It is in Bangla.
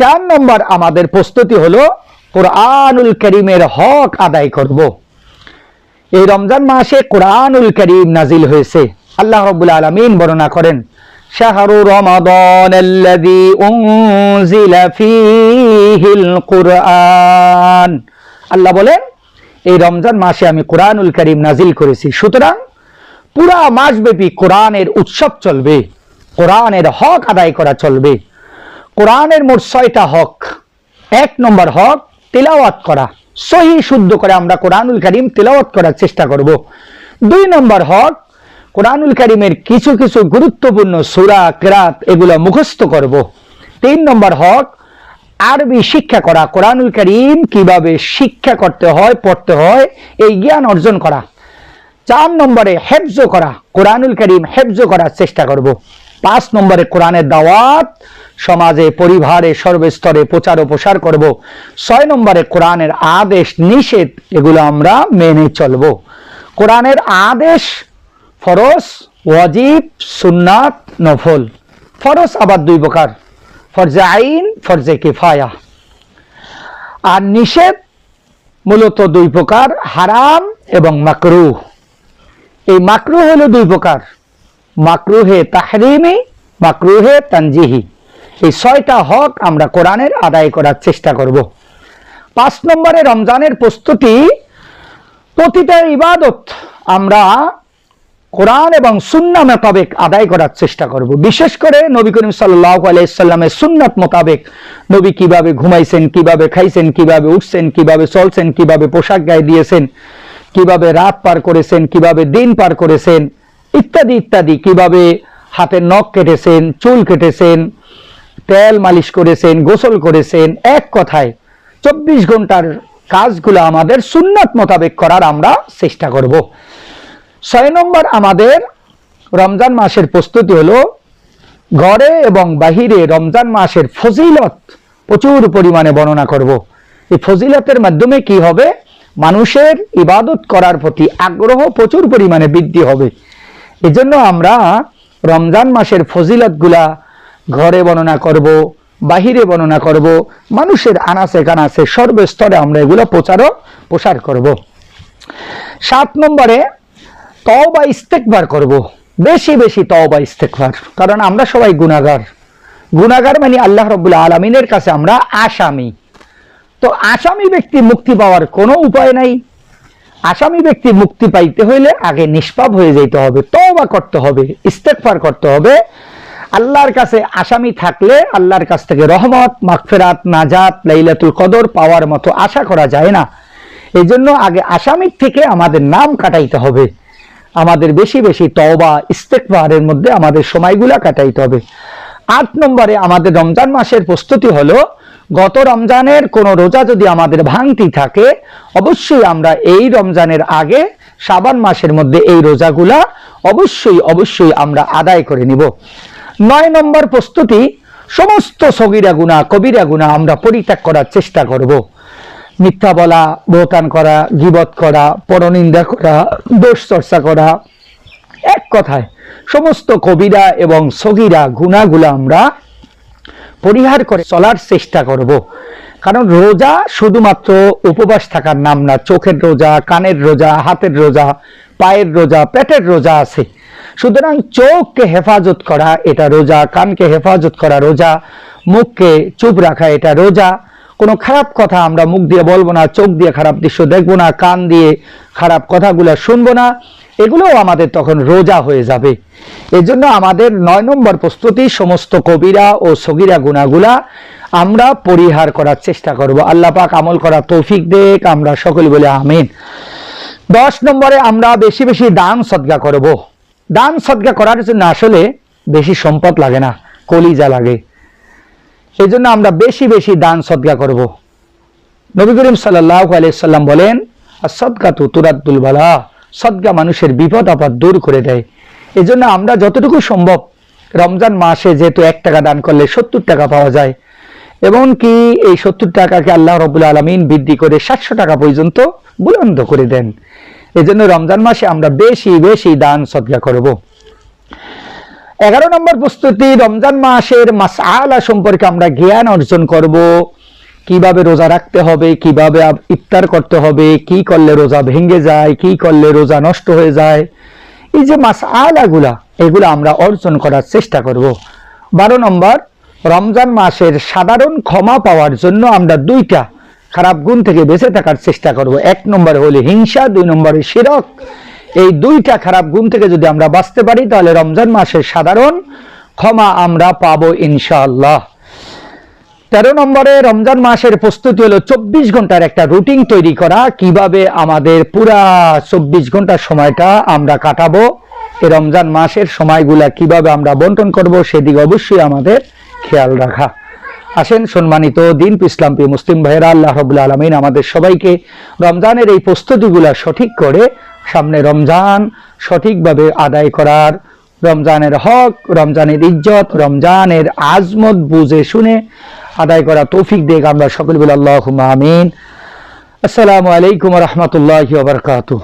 চার নম্বর আমাদের প্রস্তুতি হলো কোরআনুল করিমের হক আদায় করব। এই রমজান মাসে কোরআনুল করিম নাজিল হয়েছে। আল্লাহ রব্বুল আলমিন বর্ণনা করেন, শাহরু রমাদান কুরআন। আল্লাহ বলেন, এই রমজান মাসে আমি কোরআনুল করিম নাজিল করেছি। সুতরাং পুরা মাসব্যাপী কোরআনের উৎসব চলবে, কোরআনের হক আদায় করা চলবে। কোরআনের মোট ছয়টা হক। এক নম্বর হক, তেলাওয়াত করা। সহি, শুদ্ধ করে আমরা কোরআনুল করিম তেলাওয়াত করার চেষ্টা করব। দুই নম্বর হক, কোরআনুল করিমের কিছু কিছু গুরুত্বপূর্ণ সুরা, কেরাত এগুলো মুখস্থ করব। তিন নম্বর হক, আরবি শিক্ষা করা। কোরআনুল করিম কীভাবে শিক্ষা করতে হয়, পড়তে হয়, এই জ্ঞান অর্জন করা। চার নম্বরে হেফজ করা। কোরআনুল করিম হেফজ করার চেষ্টা করব। পাঁচ নম্বরে কোরআনের দাওয়াত, সমাজে, পরিবারে, সর্বস্তরে প্রচার ও প্রসার করব। ছয় নম্বরে কোরআনের আদেশ, নিষেধ, এগুলো আমরা মেনে চলব। কোরআনের আদেশ, ফরজ, ওয়াজিব, সুন্নাত, নফল। ফরজ আবার দুই প্রকার, ফরজে আইন, ফরজে কিফায়া। আর নিষেধ মূলত দুই প্রকার, হারাম এবং মাকরু এই মাকরু হলো দুই প্রকার। মাকরুহে তাহরিমি, মাকরুহে তানজিহি। এই ছয়টা হক আমরা কোরআনের আদায় করার চেষ্টা করব। পাঁচ নম্বরে রমজানের প্রস্তুতি, প্রতিটা ইবাদত আমরা কোরআন এবং সুন্না মোতাবেক আদায় করার চেষ্টা করব। বিশেষ করে নবী করিম সাল্লাহ আলাইসাল্লামের সুন্নাত মোতাবেক নবী কীভাবে ঘুমাইছেন, কীভাবে খাইছেন, কীভাবে উঠছেন, কীভাবে চলছেন, কীভাবে পোশাক গায়ে দিয়েছেন, কীভাবে রাত পার করেছেন, কীভাবে দিন পার করেছেন ইত্যাদি ইত্যাদি। কীভাবে হাতের নখ কেটেছেন, চুল কেটেছেন, তেল মালিশ করেছেন, গোসল করেছেন, এক কথায় চব্বিশ ঘণ্টার কাজগুলো আমাদের সুন্নাত মোতাবেক করার আমরা চেষ্টা করব। ছয় নম্বর আমাদের রমজান মাসের প্রস্তুতি হলো ঘরে এবং বাহিরে রমজান মাসের ফজিলত প্রচুর পরিমাণে বর্ণনা করব। এই ফজিলতের মাধ্যমে কি হবে? মানুষের ইবাদত করার প্রতি আগ্রহ প্রচুর পরিমাণে বৃদ্ধি হবে। এজন্য আমরা রমজান মাসের ফজিলতগুলা ঘরে বর্ণনা করব, বাহিরে বর্ণনা করব, মানুষের আনাসে কানাসে সর্বস্তরে আমরা এগুলো প্রচারও প্রসার করব। সাত নম্বরে তওবা ইস্তেকবার করব। বেশি বেশি তওবা ইস্তেকবার, কারণ আমরা সবাই গুনাহগার। গুনাহগার মানে আল্লাহ রব্বুল্লাহ আলমিনের কাছে আমরা আসামি। তো আসামি ব্যক্তি মুক্তি পাওয়ার কোনো উপায় নাই। আসামি ব্যক্তি মুক্তি পাইতে হইলে আগে নিষ্পাপ হয়ে যেতে হবে, তওবা করতে হবে ইস্তেকফার করতে হবে। আল্লাহর কাছে আসামি থাকলে আল্লাহর কাছ থেকে রহমত, মাগফেরাত, নাজাত, লাইলাতুল কদর পাওয়ার মতো আশা করা যায় না। এই জন্য আগে আসামির থেকে আমাদের নাম কাটাইতে হবে। আমাদের বেশি বেশি তওবা ইস্তেকবারের মধ্যে আমাদের সময়গুলা কাটাইতে হবে। আট নম্বরে আমাদের রমজান মাসের প্রস্তুতি হলো, গত রমজানের কোনো রোজা যদি আমাদের ভাঙতি থাকে, অবশ্যই আমরা এই রমজানের আগে সাবান মাসের মধ্যে এই রোজাগুলা অবশ্যই অবশ্যই আমরা আদায় করে নিব। নয় নম্বর প্রস্তুতি, সমস্ত সগিরা গুণা কবিরা গুণা আমরা পরিত্যাগ করার চেষ্টা করব। মিথ্যা বলা বহতান করা, গিবত করা, পরনিন্দা করা, দোষ চর্চা করা এক কথায়, সমস্ত কবিরা এবং সগিরা গুণাগুলো আমরা পরিহার করে চলার চেষ্টা করব। কারণ রোজা শুধুমাত্র উপবাস থাকার নাম না, চোখের রোজা, কানের রোজা, হাতের রোজা, পায়ের রোজা, পেটের রোজা আছে। সুতরাং চোখকে হেফাজত করা এটা রোজা, কানকে হেফাজত করা রোজা, মুখকে চুপ রাখা এটা রোজা। কোনো খারাপ কথা আমরা মুখ দিয়ে বলব না, চোখ দিয়ে খারাপ দৃশ্য দেখব না, কান দিয়ে খারাপ কথাগুলো শুনব না। এগুলোও আমাদের তখন রোজা হয়ে যাবে। এজন্য আমাদের নয় নম্বর প্রস্তুতি সমস্ত কবিরা ও সগিরা গুণাগুলা আমরা পরিহার করার চেষ্টা করব। আল্লাহ পাক আমল করা তৌফিক দেখ আমরা সকল বলে আমিন। দশ নম্বরে আমরা বেশি বেশি দান সদগা করব। দান সদগা করার জন্য আসলে বেশি সম্পদ লাগে না, কলিজা লাগে। এই জন্য আমরা বেশি বেশি দান সদগা করব। নবী করিম সাল্লাহ আলাইসাল্লাম বলেন আর সদকা তু তুরাদ্দুল বালা। সদগা মানুষের বিপদ, আপদ দূর করে দেয়। এই জন্য আমরা যতটুকু সম্ভব রমজান মাসে যেহেতু এক টাকা দান করলে সত্তর টাকা পাওয়া যায়, এমনকি এই সত্তর টাকাকে আল্লাহ রবুল আলমিন বৃদ্ধি করে সাতশো টাকা পর্যন্ত বুলন্দ করে দেন। এই জন্য রমজান মাসে আমরা বেশি বেশি দান, সদগা করব। এগারো নম্বর প্রস্তুতি, রমজান মাসের মাস আলা সম্পর্কে আমরা জ্ঞান অর্জন করব। কীভাবে রোজা রাখতে হবে, কীভাবে ইফতার করতে হবে, কি করলে রোজা ভেঙে যায়, কি করলে রোজা নষ্ট হয়ে যায়, এই যে মাসালাগুলা এগুলো আমরা অর্জন করার চেষ্টা করব। বারো নম্বর, রমজান মাসের সাধারণ ক্ষমা পাওয়ার জন্য আমরা দুইটা খারাপ গুণ থেকে বেঁচে থাকার চেষ্টা করব। এক নম্বর হলে হিংসা, দুই নম্বরে শিরক। এই দুইটা খারাপ গুণ থেকে যদি আমরা বাঁচতে পারি, তাহলে রমজান মাসের সাধারণ ক্ষমা আমরা পাবো ইনশাআল্লাহ। তেরো নম্বরে রমজান মাসের প্রস্তুতি হলো চব্বিশ ঘণ্টার একটা রুটিন তৈরি করা। কীভাবে আমাদের পুরা চব্বিশ ঘণ্টার সময়টা আমরা কাটাবো এই রমজান মাসের সময়গুলা কীভাবে আমরা বন্টন করব সেদিকে অবশ্যই আমাদের খেয়াল রাখা। আসেন সম্মানিত দিন ইসলামপি মুসলিম ভাইয়েরা, আল্লাহ রবুল্লা আলমিন আমাদের সবাইকে রমজানের এই প্রস্তুতিগুলা সঠিক করে সামনে রমজান সঠিকভাবে আদায় করার, রমজানের হক, রমজানের ইজ্জত, রমজানের আজমত বুঝে শুনে আদায় করা তৌফিক দেখ আমরা সকল বলে আল্লাহ আমিন। আসসালামু আলাইকুম রহমতুল্লাহ বারকাতুহ।